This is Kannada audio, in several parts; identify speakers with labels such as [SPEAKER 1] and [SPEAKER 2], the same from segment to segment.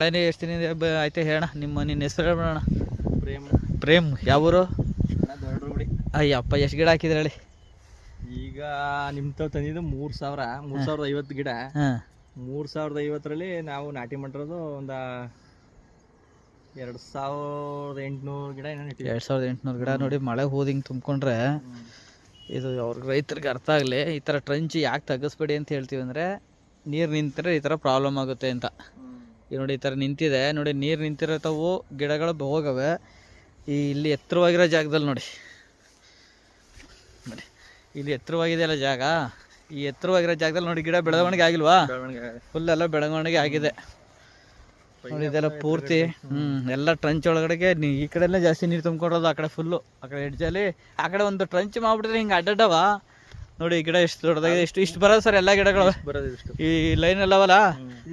[SPEAKER 1] ಮಳೆನೇ ಎಷ್ಟು ದಿನ ಆಯ್ತಾ ಹೇಳೋಣ ನಿಮ್ಮ ನಿನ್ನ ಹೆಸರು ಹೇಳ್ಬಿಡೋಣ
[SPEAKER 2] ಪ್ರೇಮ್.
[SPEAKER 1] ಪ್ರೇಮ್ ಯಾವೂರು ಅಯ್ಯಪ್ಪ ಎಷ್ಟು ಗಿಡ ಹಾಕಿದ್ರೆ ಹೇಳಿ
[SPEAKER 2] ಈಗ ನಿಮ್ಮ ತಾವ್ ತಂದಿದ್ದು ಮೂರ್ ಸಾವಿರ ಮೂರ್ ಸಾವಿರದ ಐವತ್ತು ಗಿಡ. ಮೂರು ಸಾವಿರದ ಐವತ್ತರಲ್ಲಿ ನಾವು ನಾಟಿ ಮಾಡಿರೋದು ಒಂದ ಎರಡ್ ಸಾವಿರದ ಎಂಟುನೂರು ಗಿಡ ಏನೋ.
[SPEAKER 1] ಎರಡು ಸಾವಿರದ ಎಂಟುನೂರು ಗಿಡ ನೋಡಿ ಮಳೆ ಹೋದ್ ಹಿಂಗೆ ತುಂಬಿಕೊಂಡ್ರೆ ಇದು ಅವ್ರಿಗೆ ರೈತರಿಗೆ ಅರ್ಥ ಆಗಲಿ ಈ ಥರ ಟ್ರಂಚ್ ಯಾಕೆ ತೆಗಿಸ್ಬೇಡಿ ಅಂತ ಹೇಳ್ತೀವಿ ಅಂದರೆ ನೀರು ನಿಂತರೆ ಈ ಥರ ಪ್ರಾಬ್ಲಮ್ ಆಗುತ್ತೆ ಅಂತ. ಈಗ ನೋಡಿ ಈ ಥರ ನಿಂತಿದೆ. ನೋಡಿ ನೀರು ನಿಂತಿರತಾವು ಗಿಡಗಳು ಹೋಗವೆ. ಈ ಇಲ್ಲಿ ಎತ್ತರವಾಗಿರೋ ಜಾಗದಲ್ಲಿ ನೋಡಿ. ನೋಡಿ ಇಲ್ಲಿ ಎತ್ತರವಾಗಿದೆಯಲ್ಲ ಜಾಗ? ಈ ಎತ್ತರವಾಗಿರೋ ಜಾಗದಲ್ಲಿ ನೋಡಿ ಗಿಡ ಬೆಳವಣಿಗೆ ಆಗಿಲ್ವಾ? ಫುಲ್ ಎಲ್ಲ ಬೆಳವಣಿಗೆ ಆಗಿದೆ. ನೋಡಿ ಇದೆಲ್ಲ ಪೂರ್ತಿ ಹ್ಮ್ ಎಲ್ಲ ಟ್ರಂಚ್ ಒಳಗಡೆಗೆ ಈ ಕಡೆ ಎಲ್ಲ ಜಾಸ್ತಿ ನೀರು ತುಂಬ್ಕೊಡೋದು ಆ ಕಡೆ ಫುಲ್ಲು ಆ ಕಡೆ ಎಡ್ಜಲ್ಲಿ ಆ ಕಡೆ ಒಂದು ಟ್ರಂಚ್ ಮಾಡ್ಬಿಟ್ರೆ ಹಿಂಗೆ ಅಡ್ಡಡವ ನೋಡಿ ಈ ಗಿಡ ಎಷ್ಟು ದೊಡ್ಡದಾಗಿದೆ ಇಷ್ಟು ಇಷ್ಟು ಬರೋದು ಸರ್ ಎಲ್ಲ ಗಿಡಗಳು. ಈ ಲೈನ್ ಎಲ್ಲವಲ್ಲ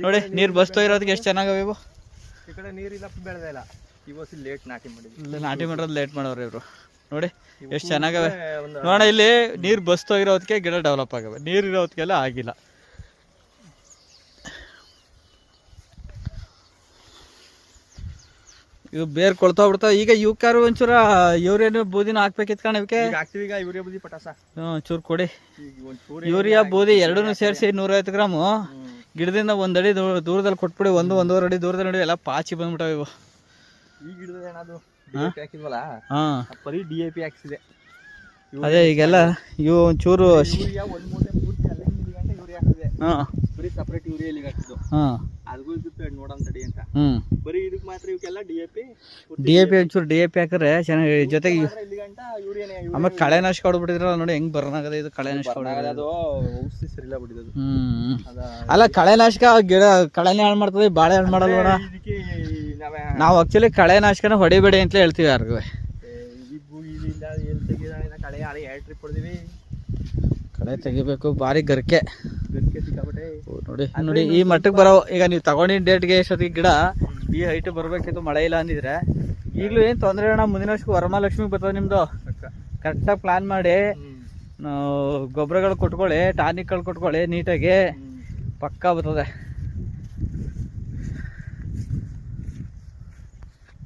[SPEAKER 1] ನೋಡಿ ನೀರು ಬಸ್ತೋ ಇರೋದಕ್ಕೆ ಎಷ್ಟು ಚೆನ್ನಾಗವೆ ಇವು?
[SPEAKER 2] ಈ ಕಡೆ ನೀರಿಲ್ಲ ಬೆಳೆದ ಇಲ್ಲ. ಇವತ್ತು ಲೇಟ್ ನಾಟಿ ಮಾಡಿದ್ವಿ.
[SPEAKER 1] ಇಲ್ಲಿ ನಾಟಿ ಮಾಡೋದು ಲೇಟ್ ಮಾಡೋರು ಇವ್ರು. ನೋಡಿ ಎಷ್ಟು ಚೆನ್ನಾಗವೆ
[SPEAKER 2] ನೋಡ
[SPEAKER 1] ನೋಡೋಣ ಇಲ್ಲಿ ನೀರು ಬಸ್ತೋ ಇರೋದಕ್ಕೆ ಗಿಡ ಡೆವಲಪ್ ಆಗವೆ. ನೀರ್ ಇರೋದಕ್ಕೆಲ್ಲ ಆಗಿಲ್ಲ. ಇವು ಬೇರ್ ಕೊಳ್ತಾ ಬಿಡ್ತಾವ ಈಗ ಇವಕ್ಕಾರು ಒಂಚೂರ ಯೂರಿಯಾನು ಬೂದಿನ ಹಾಕ್ಬೇಕಿತ್ತು ಕಣ ಇವಕ್ಕೆ?
[SPEAKER 2] ಈಗ ಹಾಕ್ತಿವಿ ಈಗ ಯೂರಿಯಾ ಬೂದಿ ಪಟಾಸ.
[SPEAKER 1] ಹ್ಞೂ ಚೂರು ಕೊಡಿ. ಯೂರಿಯಾ ಬೂದಿ ಎರಡನ್ನೂ ಸೇರಿಸಿ ನೂರೈವತ್ತು ಗ್ರಾಮು. ಗಿಡದಿಂದ ಒಂದಡಿ ಅಡಿ ದೂ- ದೂರದಲ್ಲಿ ಕೊಟ್ಬಿಡಿ ಒಂದು ಒಂದೂವರೆ ಅಡಿ ದೂರದಲ್ಲಿ ನೋಡಿ ಎಲ್ಲ ಪಾಚಿ ಬಂದ್ಬಿಟ್ಟವೆ ಇವು.
[SPEAKER 2] ಈ ಗಿಡದ ಏನದು ಹಾಕಿದ್ವಲ್ಲ?
[SPEAKER 1] ಹಾಂ.
[SPEAKER 2] ಬರೀ ಡಿ ಎ ಪಿ ಹಾಕ್ಸಿದೆ.
[SPEAKER 1] ಅದೇ ಈಗೆಲ್ಲ ಇವು ಒಂಚೂರು
[SPEAKER 2] ಒಂದ್ ಮೂಟೆ ಪೂರ್ತಿ ಅಲ್ಲೇ ಹಾಕಿದೆ
[SPEAKER 1] ಹಾಂ.
[SPEAKER 2] ಬರೀ ಸಪ್ರೇಟ್ ಯೂರಿಯಾ ಇಲ್ಲಿಗೆ ಹಾಕಿದ್ದು.
[SPEAKER 1] ಹಾಂ.
[SPEAKER 2] ಅದಕ್ಕೂ ಇದಕ್ಕೆ ನೋಡೋಣ ತಡಿ ಅಂತ. ಬರೀ ಇದಕ್ಕೆ ಮಾತ್ರ ಇವಕ್ಕೆಲ್ಲ D A P
[SPEAKER 1] D A P ಒಂಚೂರು ಡಿ ಎ ಪಿ ಹಾಕಿದ್ರೆ ಚೆನ್ನಾಗಿ ಜೊತೆಗೆ
[SPEAKER 2] ಇಲ್ಲಿ ಗಂಟ ಯೂರಿಯಾನೇ
[SPEAKER 1] ಆಮೇಲೆ ಕಳೆನಾಶಕ ಹೊಡ್ಬಿಟ್ಟಿದ್ರಲ್ಲ ನೋಡಿ ಹೆಂಗ್ ಬರ್ನಾಗದ ಇದು ಕಳೆನಾಶಕ.
[SPEAKER 2] ಅದು ಔಷಧಿ ಸರಿಲ್ಲ ಅದ.
[SPEAKER 1] ಅಲ್ಲ ಕಳೆನಾಶಕ ಗಿಡ ಕಳೆನೇ ಹಾಳು ಮಾಡ್ತದೆ ಬಾಳೆ ಹಾಳು ಮಾಡಲ್ವಣ
[SPEAKER 2] ನಾವೇ
[SPEAKER 1] ಆಕ್ಚುಲಿ ಕಳೆನಾಶಕನ ಹೊಡಿಬೇಡಿ ಅಂತಲೇ ಹೇಳ್ತೀವಿ ಯಾರಿಗೂ.
[SPEAKER 2] ಕಳೆ ಯಾರು ಎರಡು ಟ್ರಿಪ್ ಹೊಡೆದಿವಿ?
[SPEAKER 1] ಕಳೆ ತೆಗಿಬೇಕು ಭಾರಿ ಗರ್ಕೆ. ನೋಡಿ ನೋಡಿ ಈ ಮಟ್ಟಕ್ಕೆ ಬರೋ ಈಗ ನೀವು ತಗೊಂಡಿದ್ದ ಡೇಟ್ಗೆ ಎಷ್ಟೊತ್ತಿಗೆ ಗಿಡ ಈ ಹೈಟ್ ಬರ್ಬೇಕಿತ್ತು ಮಳೆ ಇಲ್ಲ ಅಂದಿದ್ರೆ ಈಗಲೂ ಏನು ತೊಂದರೆ ಅಣ್ಣ ಮುಂದಿನ ವರ್ಷಕ್ಕೆ ವರಮಹಾಲಕ್ಷ್ಮಿ ಬರ್ತದೆ ನಿಮ್ದು. ಕರೆಕ್ಟಾಗಿ ಪ್ಲಾನ್ ಮಾಡಿ ಗೊಬ್ಬರಗಳು ಕೊಟ್ಕೊಳ್ಳಿ ಟಾನಿಕ್ಗಳು ಕೊಟ್ಕೊಳ್ಳಿ ನೀಟಾಗಿ ಪಕ್ಕಾ ಬರ್ತದೆ.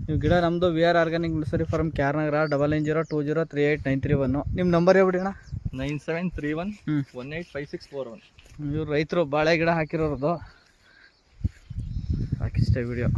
[SPEAKER 1] ನೀವು ಗಿಡ ನಮ್ಮದು V R organic nursery farm ಕ್ಯಾರ್ನಗರ double nine zero two zero three eight nine three one ನಿಮ್ಮ ನಂಬರ್ ಹೇಳ್ಬಿಡಿ ಅಣ್ಣ.
[SPEAKER 2] Nine seven three one one eight five six four one.
[SPEAKER 1] ಇವ್ರು ರೈತರು ಬಾಳೆ ಗಿಡ ಹಾಕಿರೋದು ಸಾಕಿಷ್ಟೇ ವಿಡಿಯೋ